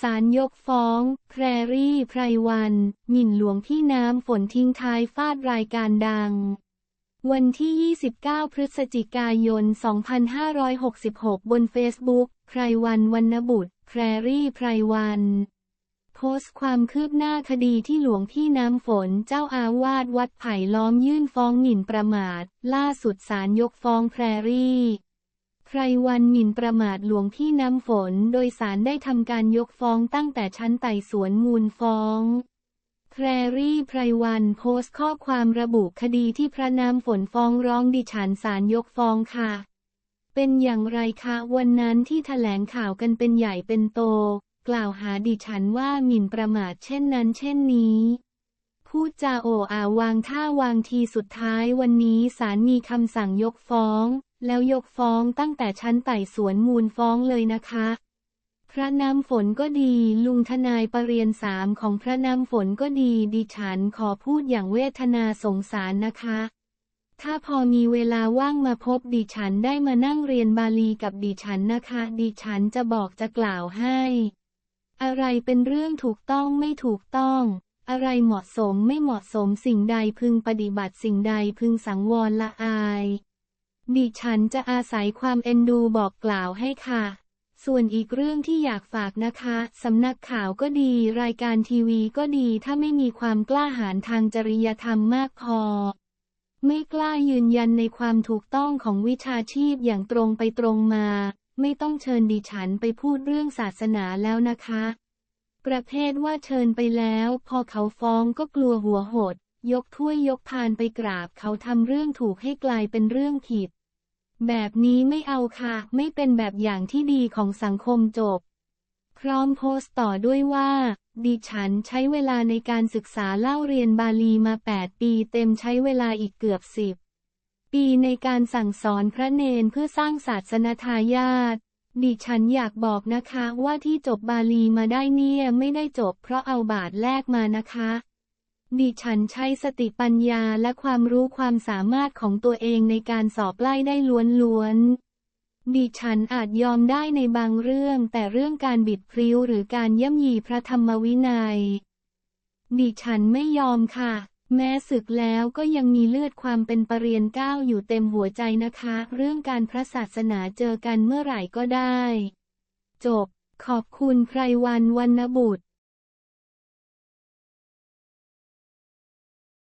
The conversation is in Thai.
ศาลยกฟ้อง แพรรี่ ไพรวัน หมิ่นหลวงพี่น้ำฝนทิ้งท้ายฟาดรายการดัง วันที่ 29 พฤศจิกายน 2566 บนเฟซบุ๊กไพรวันวรรณบุตร แพรรี่ ไพรวัน โพสต์ความคืบหน้าคดีที่หลวงพี่น้ำฝนเจ้าอาวาสวัดไผ่ล้อมยื่นฟ้องหมิ่นประมาท ล่าสุดศาลยกฟ้องแพรรี่ ไพรวันหมิ่นประมาทหลวงพี่น้ำฝน โดยสารได้ทำการยกฟ้องตั้งแต่ชั้นไต่สวนมูลฟ้องแพรรี่ไพรวันโพสต์ข้อความระบุคดีที่พระน้ำฝนฟ้องร้องดิฉันศาลยกฟ้องค่ะ เป็นอย่างไรคะวันนั้นที่แถลงข่าวกันเป็นใหญ่เป็นโต กล่าวหาดิฉันว่าหมิ่นประมาทเช่นนั้นเช่นนี้พูดจาโออาวางท่าวางทีสุดท้ายวันนี้ศาลมีคำสั่งยกฟ้อง แล้วยกฟ้องตั้งแต่ชั้นไต่สวนมูลฟ้องเลยนะคะ พระน้ำฝนก็ดี ลุงทนายประเรียนสามของพระน้ำฝนก็ดี ดิฉันขอพูดอย่างเวทนาสงสารนะคะ ถ้าพอมีเวลาว่างมาพบดิฉันได้มานั่งเรียนบาลีกับดิฉันนะคะ ดิฉันจะบอกจะกล่าวให้ อะไรเป็นเรื่องถูกต้องไม่ถูกต้องอะไรเหมาะสมไม่เหมาะสมสิ่งใดพึงปฏิบัติสิ่งใดพึงสังวรละอาย ดิฉันจะอาศัยความเอ็นดูบอกกล่าวให้ค่ะ ส่วนอีกเรื่องที่อยากฝากนะคะ สำนักข่าวก็ดี รายการทีวีก็ดี ถ้าไม่มีความกล้าหาญทางจริยธรรมมากพอ ไม่กล้ายืนยันในความถูกต้องของวิชาชีพอย่างตรงไปตรงมา ไม่ต้องเชิญดิฉันไปพูดเรื่องศาสนาแล้วนะคะ ประเภทว่าเชิญไปแล้ว พอเขาฟ้องก็กลัวหัวหด ยกถ้วยยกพานไปกราบเขาทำเรื่องถูกให้กลายเป็นเรื่องผิด แบบนี้ไม่เอาค่ะ ไม่เป็นแบบอย่างที่ดีของสังคมจบ พร้อมโพสต์ต่อด้วยว่า ดิฉันใช้เวลาในการศึกษาเล่าเรียนบาลีมา 8 ปีเต็มใช้เวลาอีกเกือบสิบปีในการสั่งสอนพระเนนเพื่อสร้างศาสนทายาทดิฉันอยากบอกนะคะว่าที่จบบาลีมาได้เนี่ยไม่ได้จบเพราะเอาบาทแลกมานะคะ ดิฉันใช้สติปัญญาและความรู้ความสามารถของตัวเองในการสอบไล่ได้ล้วนๆ ดิฉันอาจยอมได้ในบางเรื่อง แต่เรื่องการบิดพริ้วหรือการย่ำยีพระธรรมวินัย ดิฉันไม่ยอมค่ะ แม้ศึกแล้วก็ยังมีเลือดความเป็นปรริญญาเก้าวอยู่เต็มหัวใจนะคะ เรื่องการพระศาสนาเจอกันเมื่อไหร่ก็ได้ จบ ขอบคุณไพรวันวรรณบุตร